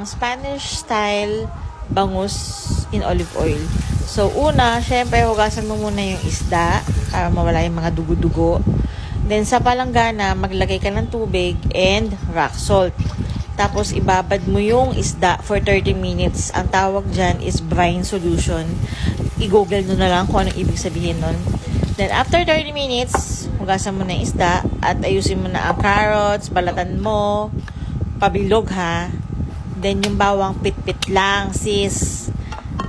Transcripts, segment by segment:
ng Spanish style bangus in olive oil. So, una, syempre, hugasan mo muna yung isda para mawala yung mga dugo-dugo. Then, sa palanggana, maglagay ka ng tubig and rock salt. Tapos, ibabad mo yung isda for 30 minutes. Ang tawag dyan is brine solution. I-google nyo na lang kung anong ibig sabihin nun. Then, after 30 minutes, hugasan mo na yung isda at ayusin mo na ang carrots, balatan mo, pabilog ha. Then, yung bawang pit-pit lang, sis.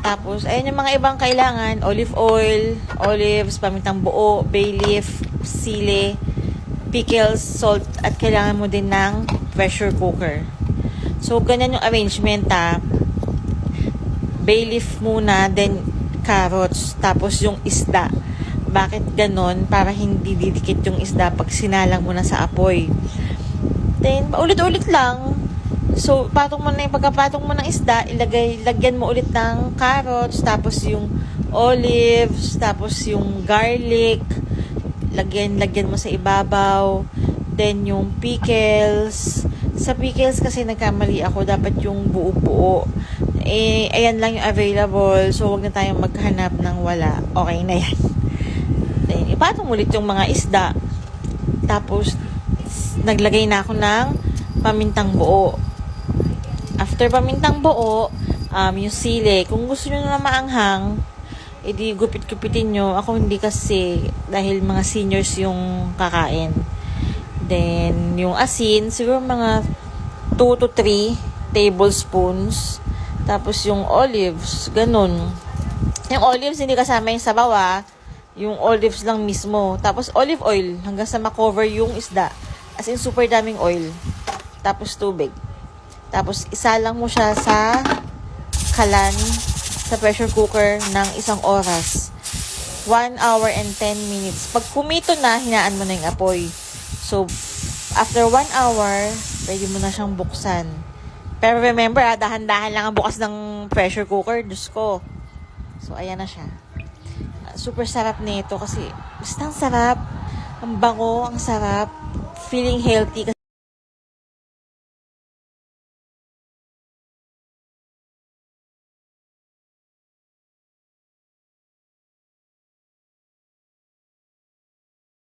Tapos, ayun yung mga ibang kailangan. Olive oil, olives, pamintang buo, bay leaf, sili, pickles, salt, at kailangan mo din ng pressure cooker. So, ganyan yung arrangement ha. Bay leaf muna, then carrots, tapos yung isda. Bakit ganon? Para hindi didikit yung isda pag sinalang mo na sa apoy. Then, ulit-ulit lang. So, patong mo na yung pagkapatong mo ng isda, ilagay, lagyan mo ulit ng carrots, tapos yung olives, tapos yung garlic, lagyan, lagyan mo sa ibabaw, then yung pickles. Sa pickles kasi nagkamali ako, dapat yung buo-buo. Eh, ayan lang yung available, so wag na tayong maghanap ng wala. Okay na yan. Then, ipatong ulit yung mga isda. Tapos, naglagay na ako ng pamintang buo. After pamintang buo, um, yung sili. Kung gusto nyo na maanghang, edi gupit-gupitin nyo. Ako hindi kasi dahil mga seniors yung kakain. Then, yung asin, siguro mga 2 to 3 tablespoons. Tapos yung olives, ganun. Yung olives, hindi kasama yung sabaw ah. Yung olives lang mismo. Tapos olive oil, hanggang sa makover yung isda. As in, super daming oil. Tapos tubig. Tapos, isa lang mo siya sa kalan sa pressure cooker ng isang oras. 1 hour and 10 minutes. Pag kumito na, hinaan mo na yung apoy. So, after 1 hour, pwede mo na siyang buksan. Pero remember, ah, dahan-dahan lang ang bukas ng pressure cooker. Diyos ko. So, ayan na siya. Ah, Super sarap nito kasi basta ang sarap. Ang bango, ang sarap. Feeling healthy.